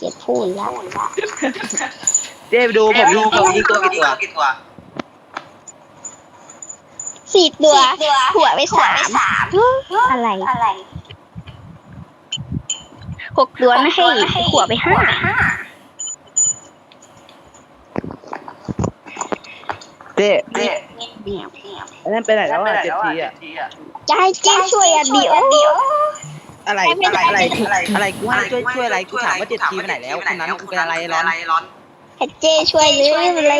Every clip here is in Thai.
เก็บพูดแล้วเจ๊ไปดูผมยิงตัวยิงตัวกี่ตัวสี่ตัว หัวไปสามอะไรอะไรหกตัวไม่ให้หัวไปห้าเจ๊เด็กอันนั้นไปไหนแล้วอะเจ็ดทีอะจะให้เจ๊ช่วยอะเดี๋ยว อะไรอะไรอะไรอะไรอะไรกูให้ช่วยช่วยอะไรกูถามว่าเจ็ดทีไปไหนแล้วคนนั้นกูเป็นอะไรร้อนร้อนให้เจ๊ช่วยหรืออะไร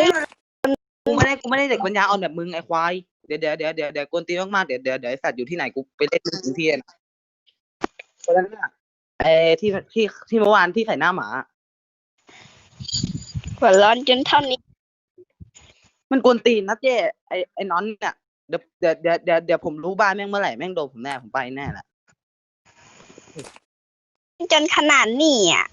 กูไม่ได้กูไม่ได้เด็กปัญญาอ่อนแบบมึงไอ้ควายเดี๋ยวเดี๋ยวเดี๋ยวเดี๋ยวเดี๋ยวกวนตีนมากๆเดี๋ยวเดี๋ยวเดี๋ยวไอ้สัตว์อยู่ที่ไหนกูไปเล่นถึงที่นะเพราะฉะนั้นอะไอ้ที่ที่ที่เมื่อวานที่ใส่หน้าหมาหัวร้อนจนเท่านี้ มันกวนตีนนะเจ๊ไอ้ไอ้น้อนเนี่ยเดี๋ยวเดี๋ยวเดี๋ยวเดี๋ยวเดี๋ยวผมรู้บ้านแม่งเมื่อไหร่แม่งโดนผมแน่ผมไปแน่แหละ จนขนาดนี้อะ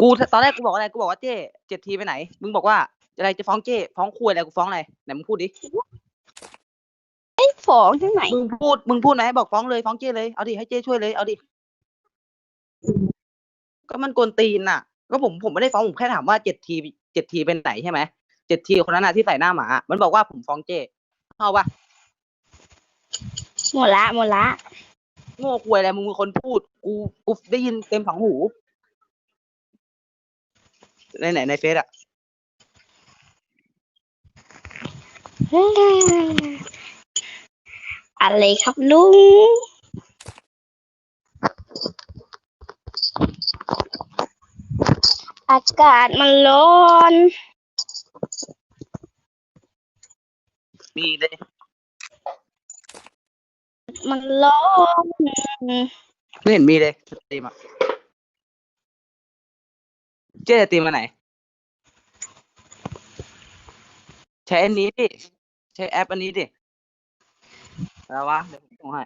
กูตอนแรกกูบอกอะไรกูบอกว่าเจ๊เจ็ดทีไปไหน มึงบอกว่าอะไรจะฟ้องเจ๊ฟ้องคุยอะไรกูฟ้องอะไรไหนมึงพูดดิไอ้ฟ้องที่ไหนมึงพูดมึงพูดไหมบอกฟ้องเลยฟ้องเจ๊เลยเอาดิให้เจ๊ช่วยเลยเอาดิก็มันกวนตีนน่ะ ก็ผมผมไม่ได้ฟ้องผมแค่ถามว่าเจ็ดทีเจ็ดทีเป็นไหนใช่ไหมเจ็ดทีคนนั้นน่ะที่ใส่หน้าหมา มันบอกว่าผมฟ้องเจ๊เอาปะหมดละหมดละ โง่คุยอะไรมึงเป็นคนพูด กูกูได้ยินเต็มสองหูในไหนในเฟซอะอะไรครับลุงอากาศมันร้อน มีเลย มันร้อนไม่เห็นมีเลยสตรีมอะเจ๊จะตีมมาไหน ใช้อันนี้ดิ ใช้แอปอันนี้ดิ แล้ววะ เดี๋ยวผมส่งให้